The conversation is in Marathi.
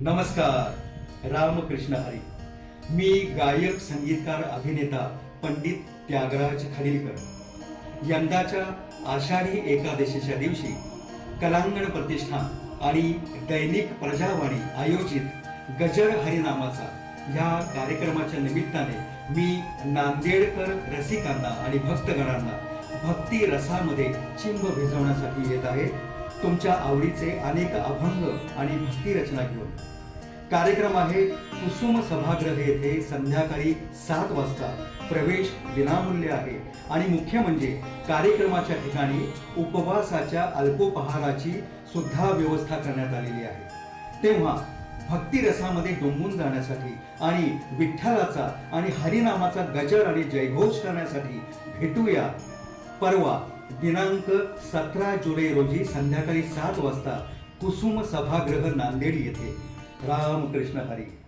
नमस्कार रामकृष्ण हरी. मी गायक संगीतकार अभिनेता पंडित त्यागराज खाडीलकर. यंदाच्या आषाढी एकादशीच्या दिवशी कलांगण प्रतिष्ठान आणि दैनिक प्रजावाणी आयोजित गजर हरिनामाचा या कार्यक्रमाच्या निमित्ताने मी नांदेडकर रसिकांना आणि भक्तगणांना भक्ती रसामध्ये चिंब भिजवण्यासाठी येत आहे. तुमच्या आवडीचे अनेक अभंग आणि भक्ती रचना घेऊन. कार्यक्रम आहे कुसुम सभागृह येथे संध्याकाळी सात वाजता. प्रवेश विनामूल्य आहे. आणि मुख्य म्हणजे कार्यक्रमाच्या ठिकाणी उपवासाच्या अल्पोपहाराची सुद्धा व्यवस्था करण्यात आलेली आहे. तेव्हा भक्ती रसामध्ये डोंबून जाण्यासाठी आणि विठ्ठलाचा आणि हरिनामाचा गजर आणि जयघोष करण्यासाठी भेटूया परवा दिनांक सतरा जुलै रोजी संध्याकाळी सात वाजता कुसुम सभागृह नांदेड येथे. रामकृष्ण हरी.